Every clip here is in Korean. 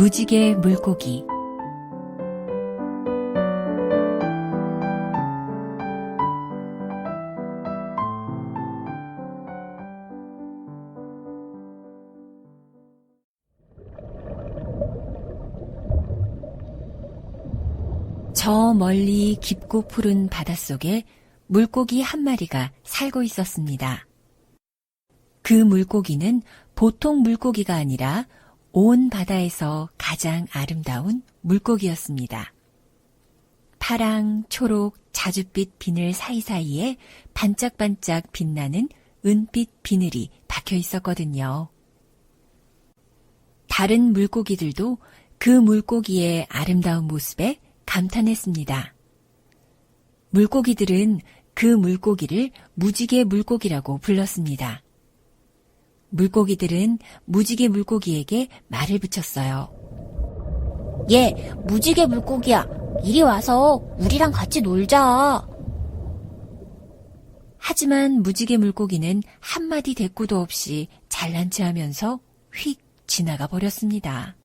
무지개 물고기 저 멀리 깊고 푸른 바닷속에 물고기 한 마리가 살고 있었습니다. 그 물고기는 보통 물고기가 아니라 온 바다에서 가장 아름다운 물고기였습니다. 파랑, 초록, 자줏빛 비늘 사이사이에 반짝반짝 빛나는 은빛 비늘이 박혀 있었거든요. 다른 물고기들도 그 물고기의 아름다운 모습에 감탄했습니다. 물고기들은 그 물고기를 무지개 물고기라고 불렀습니다. 물고기들은 무지개 물고기에게 말을 붙였어요. 얘, 무지개 물고기야. 이리 와서 우리랑 같이 놀자. 하지만 무지개 물고기는 한마디 대꾸도 없이 잘난 체 하면서 휙 지나가 버렸습니다.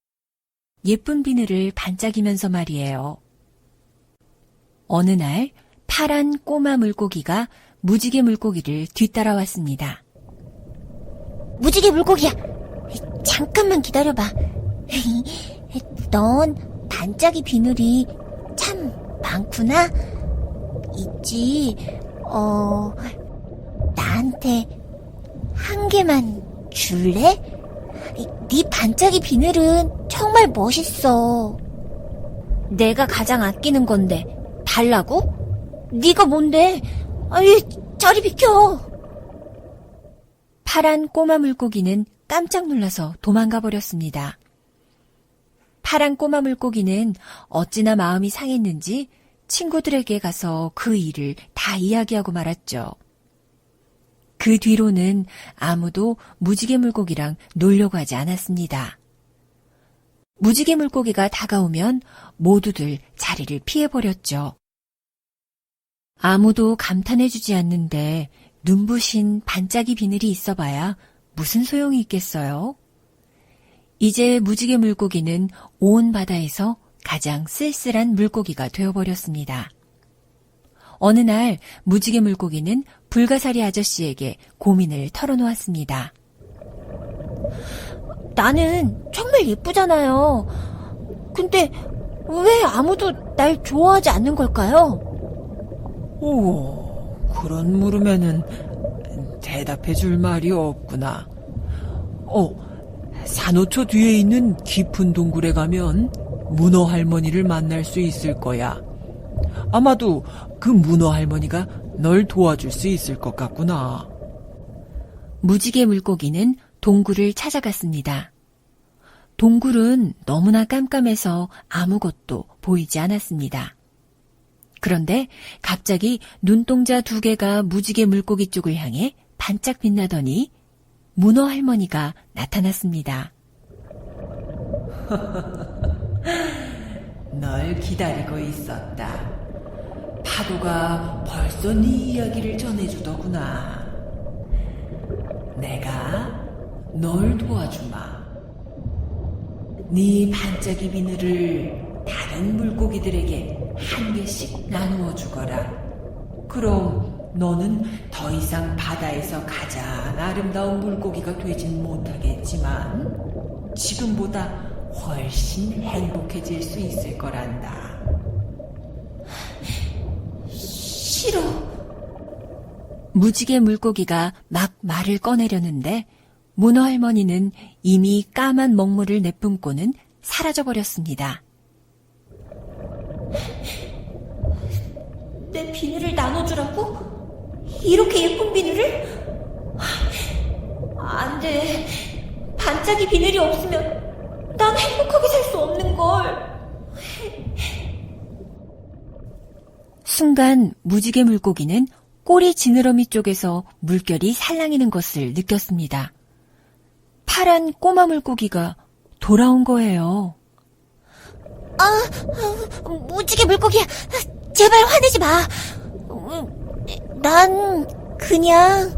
예쁜 비늘을 반짝이면서 말이에요. 어느 날 파란 꼬마 물고기가 무지개 물고기를 뒤따라왔습니다. 무지개 물고기야. 잠깐만 기다려봐. 넌 반짝이 비늘이 참 많구나. 있지. 어, 나한테 한 개만 줄래? 네 반짝이 비늘은 정말 멋있어. 내가 가장 아끼는 건데 달라고? 네가 뭔데? 아이, 저리 비켜. 파란 꼬마 물고기는 깜짝 놀라서 도망가 버렸습니다. 파란 꼬마 물고기는 어찌나 마음이 상했는지 친구들에게 가서 그 일을 다 이야기하고 말았죠. 그 뒤로는 아무도 무지개 물고기랑 놀려고 하지 않았습니다. 무지개 물고기가 다가오면 모두들 자리를 피해버렸죠. 아무도 감탄해주지 않는데 눈부신 반짝이 비늘이 있어봐야 무슨 소용이 있겠어요? 이제 무지개 물고기는 온 바다에서 가장 쓸쓸한 물고기가 되어버렸습니다. 어느 날 무지개 물고기는 불가사리 아저씨에게 고민을 털어놓았습니다. 나는 정말 예쁘잖아요. 근데 왜 아무도 날 좋아하지 않는 걸까요? 오, 그런 물음에는 대답해 줄 말이 없구나. 어, 산호초 뒤에 있는 깊은 동굴에 가면 문어 할머니를 만날 수 있을 거야. 아마도 그 문어 할머니가 널 도와줄 수 있을 것 같구나. 무지개 물고기는 동굴을 찾아갔습니다. 동굴은 너무나 깜깜해서 아무것도 보이지 않았습니다. 그런데 갑자기 눈동자 두 개가 무지개 물고기 쪽을 향해 반짝 빛나더니 문어 할머니가 나타났습니다. 널 기다리고 있었다. 파도가 벌써 네 이야기를 전해주더구나. 내가 널 도와주마. 네 반짝이 비늘을 다른 물고기들에게 한 개씩 나누어 주거라. 그럼 너는 더 이상 바다에서 가장 아름다운 물고기가 되진 못하겠지만 지금보다 훨씬 행복해질 수 있을 거란다. 싫어. 무지개 물고기가 막 말을 꺼내려는데 문어 할머니는 이미 까만 먹물을 내뿜고는 사라져버렸습니다. 내 비늘을 나눠주라고? 이렇게 예쁜 비늘을? 안 돼. 반짝이 비늘이 없으면 난 행복하게 살 수 없는 걸. 순간 무지개 물고기는 꼬리 지느러미 쪽에서 물결이 살랑이는 것을 느꼈습니다. 파란 꼬마 물고기가 돌아온 거예요. 아, 무지개 물고기야. 제발 화내지 마. 난 그냥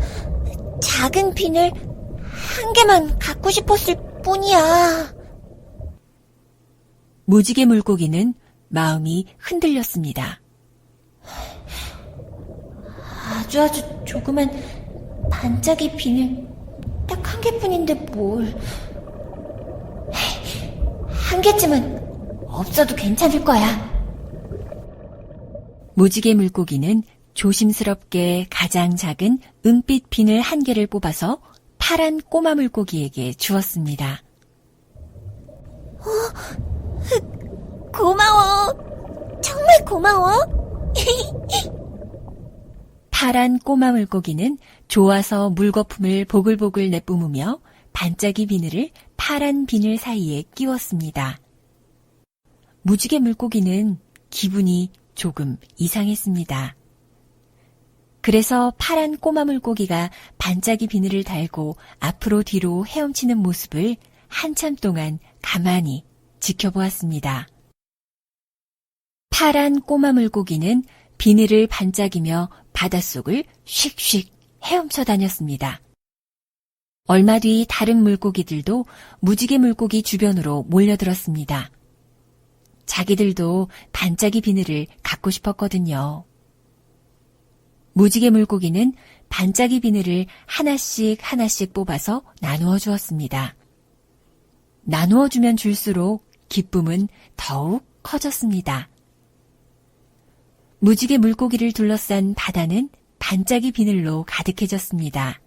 작은 비늘 한 개만 갖고 싶었을 뿐이야. 무지개 물고기는 마음이 흔들렸습니다. 아주 아주 조그만 반짝이 비늘 딱한 개뿐인데 뭘. 한 개쯤은 없어도 괜찮을 거야. 무지개 물고기는 조심스럽게 가장 작은 은빛 비늘 한 개를 뽑아서 파란 꼬마 물고기에게 주었습니다. 고마워. 정말 고마워. 파란 꼬마 물고기는 좋아서 물거품을 보글보글 내뿜으며 반짝이 비늘을 파란 비늘 사이에 끼웠습니다. 무지개 물고기는 기분이 조금 이상했습니다. 그래서 파란 꼬마 물고기가 반짝이 비늘을 달고 앞으로 뒤로 헤엄치는 모습을 한참 동안 가만히 지켜보았습니다. 파란 꼬마 물고기는 비늘을 반짝이며 바닷속을 씩씩 헤엄쳐 다녔습니다. 얼마 뒤 다른 물고기들도 무지개 물고기 주변으로 몰려들었습니다. 자기들도 반짝이 비늘을 갖고 싶었거든요. 무지개 물고기는 반짝이 비늘을 하나씩 하나씩 뽑아서 나누어 주었습니다. 나누어 주면 줄수록 기쁨은 더욱 커졌습니다. 무지개 물고기를 둘러싼 바다는 반짝이 비늘로 가득해졌습니다.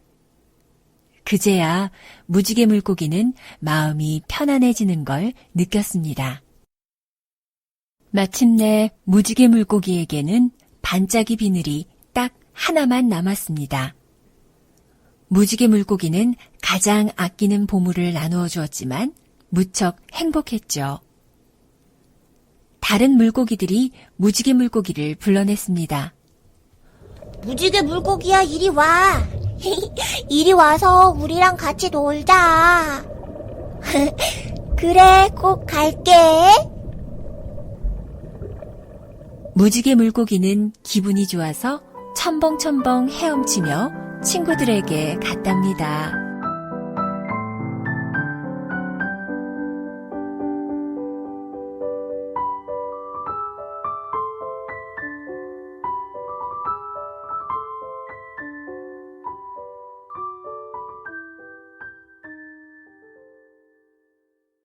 그제야 무지개 물고기는 마음이 편안해지는 걸 느꼈습니다. 마침내 무지개 물고기에게는 반짝이 비늘이 딱 하나만 남았습니다. 무지개 물고기는 가장 아끼는 보물을 나누어 주었지만 무척 행복했죠. 다른 물고기들이 무지개 물고기를 불러냈습니다. 무지개 물고기야, 이리 와. 이리 와서 우리랑 같이 놀자. 그래, 꼭 갈게. 무지개 물고기는 기분이 좋아서 첨벙첨벙 헤엄치며 친구들에게 갔답니다.